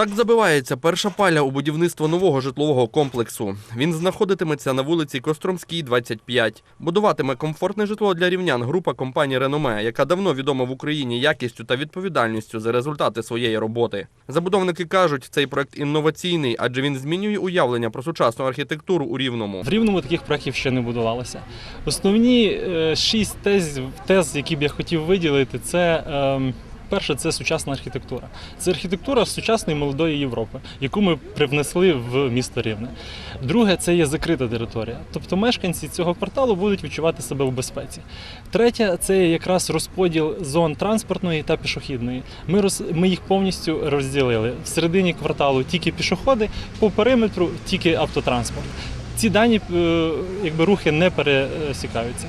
Так забивається перша паля у будівництво нового житлового комплексу. Він знаходитиметься на вулиці Костромській, 25. Будуватиме комфортне житло для рівнян група компанії Реноме, яка давно відома в Україні якістю та відповідальністю за результати своєї роботи. Забудовники кажуть, цей проект інноваційний, адже він змінює уявлення про сучасну архітектуру у Рівному. В Рівному таких проєктів ще не будувалося. Основні е, шість тез, тез, які б я хотів виділити, це. ем, Перше, це сучасна архітектура. Це архітектура сучасної молодої Європи, яку ми привнесли в місто Рівне. Друге, це є закрита територія. Тобто мешканці цього кварталу будуть відчувати себе в безпеці. Третє, це якраз розподіл зон транспортної та пішохідної. Ми, роз, ми їх повністю розділили. В середині кварталу тільки пішоходи, по периметру тільки автотранспорт. Ці дані е, якби рухи не пересікаються.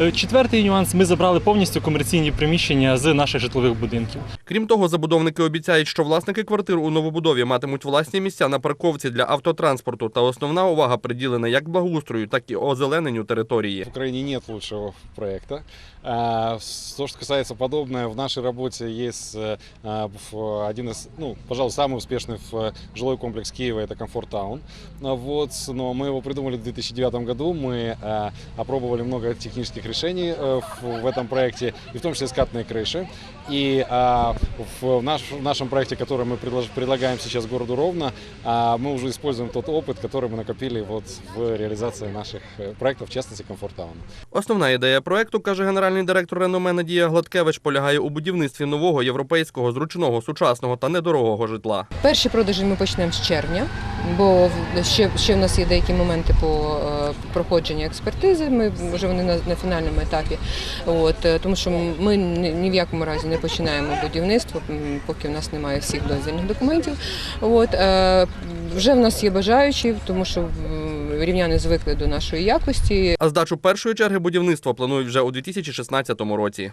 Е, Четвертий нюанс: ми забрали повністю комерційні приміщення з наших житлових будинків. Крім того, забудовники обіцяють, що власники квартир у новобудові матимуть власні місця на парковці для автотранспорту, та основна увага приділена як благоустрою, так і озелененню території. В Украине нет лучшего проекта. А, с- То, что касается подобное, в нашей работе есть э, а, в- один из, ну, пожалуй, самый успешный в э, жилой комплекс Киева, это Комфорт Таун. А, Вот, но мы его придумали в 2009 году, мы а, опробовали много технических решений э, в в этом проекте, и в том числе скатные крыши. И а, в, наш- в нашем проекте, который мы предлож- предлагаем сейчас городу Ровно, а, мы уже используем тот опыт, который мы накопили вот в реализации наших э, проектов, в частности, Комфорт Таун. Основна ідея проекту, каже генеральний директор Реноме Надія Гладкевич, полягає у будівництві нового європейського зручного, сучасного та недорогого житла. Перші продажі ми почнемо з червня, бо ще, ще в нас є деякі моменти по е, проходженню експертизи. Ми вже вони на, на фінальному етапі. От е, тому що ми ні, в якому разі не починаємо будівництво, поки в нас немає всіх дозвільних документів. От е, вже в нас є бажаючі, тому що рівняни звикли до нашої якості. А здачу першої черги будівництва планують вже у 2016 році.